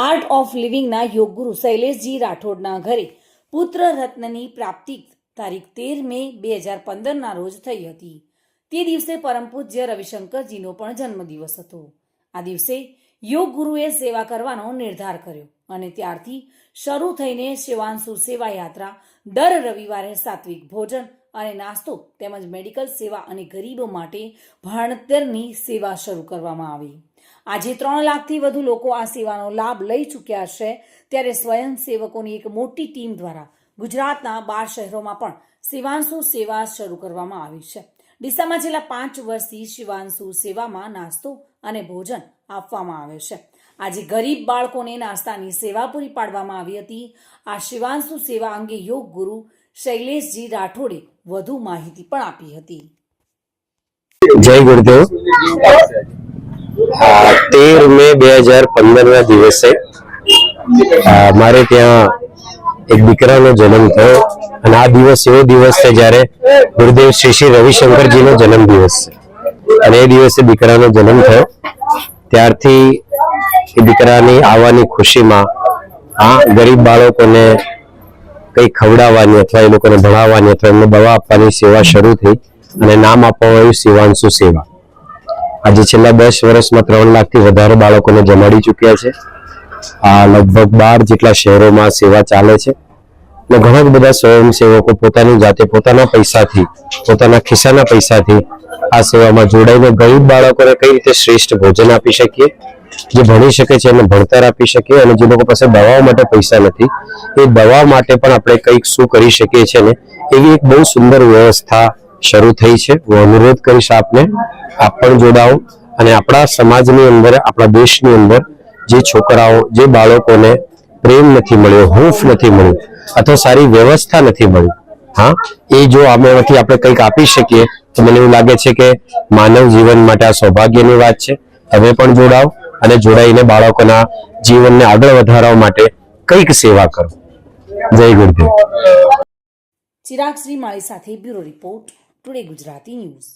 Art of લિવિંગના યોગગુરુ શૈલેષજી રાઠોડના ઘરે પુત્ર રત્નની પ્રાપ્તિ તારીખ તેર મે બે હજાર પંદરના રોજ થઈ હતી. તે દિવસે પરમ પૂજ્ય રવિશંકરજીનો પણ જન્મદિવસ હતો. આ દિવસે યોગ ગુરુએ સેવા કરવાનો નિર્ધાર કર્યો અને ત્યારથી શરૂ થઈને શિવાંશુ સેવા યાત્રા દર રવિવારે સાત્વિક ભોજન અને નાસ્તો તેમજ મેડિકલ સેવા અને ગરીબો માટે ભણતરની સેવા શરૂ કરવામાં આવી. આજે ત્રણ લાખથી વધુ લોકો આ સેવાનો લાભ લઈ ચૂક્યા છે. ત્યારે સ્વયંસેવકોની એક મોટી ટીમ દ્વારા ગુજરાતના બાર શહેરોમાં પણ સેવાંશુ સેવા શરૂ કરવામાં આવી છે. ડીસામાં છેલ્લા પાંચ વર્ષથી શિવાંશુ સેવામાં નાસ્તો અને ભોજન આપવામાં આવે છે. આજે ગરીબ બાળકોને નાસ્તાની સેવા પૂરી પાડવામાં આવી હતી. આ શિવાંશુ સેવા અંગે યોગ ગુરુ શૈલેષજી રાઠોડે વધુ માહિતી પણ આપી હતી. જય ગુરુદેવ. તેર મે બે હજાર પંદર ના દિવસે મારે ત્યાં એક દીકરાનો જન્મ થયો અને આ દિવસ એવો દિવસ છે જ્યારે ગુરુદેવ શ્રી શ્રી રવિશંકરજીનો જન્મ દિવસ છે. અને એ દિવસે દીકરાનો જન્મ થયો. ત્યારથી એ દીકરાની આવવાની ખુશીમાં આ ગરીબ બાળકોને કંઈ ખવડાવવાની અથવા એ લોકોને ભણાવવાની અથવા એમને દવા આપવાની સેવા શરૂ થઈ અને નામ આપવા આવ્યું શિવાંશુ સેવા. આજે છેલ્લા દસ વર્ષમાં ત્રણ લાખથી વધારે બાળકોને જમાડી ચૂક્યા છે. આ લગભગ બાર જેટલા શહેરોમાં સેવા ચાલે છે. અને ઘણા બધા સ્વયંસેવકો પોતાની જાતે પોતાના પૈસાથી, પોતાના ખિસ્સાના પૈસાથી આ સેવામાં જોડાઈને ગરીબ બાળકોને કઈ રીતે શ્રેષ્ઠ ભોજન આપી શકીએ, જે ભણી શકે છે એને ભણતર આપી શકીએ અને જે લોકો પાસે દવાઓ માટે પૈસા નથી, એ દવા માટે પણ આપણે કંઈક શું કરી શકીએ છીએ ને, એવી એક બહુ સુંદર વ્યવસ્થા શરૂ થઈ છે. હું અનુરોધ કરીશ આપને આપ પણ જોડાઓ અને આપણા સમાજની અંદર, આપણા દેશની અંદર જે છોકરાઓ, જે બાળકોને પ્રેમ નથી મળ્યો, હૂંફ નથી મળ્યું, અથવા સારી વ્યવસ્થા નથી મળી, હા? એ જો આમાંથી આપણે કંઈક આપી શકીએ, તો મને એવું લાગે છે કે માનવ જીવન માટે આ સૌભાગ્યની વાત છે. તમે પણ જોડાઓ અને જોડાઈને બાળકોના જીવનને આગળ વધારવા માટે કંઈક સેવા કરો. જય ગુરુદેવ. ચિરાગ શ્રી માળી સાથે bureau report. Today Gujarati news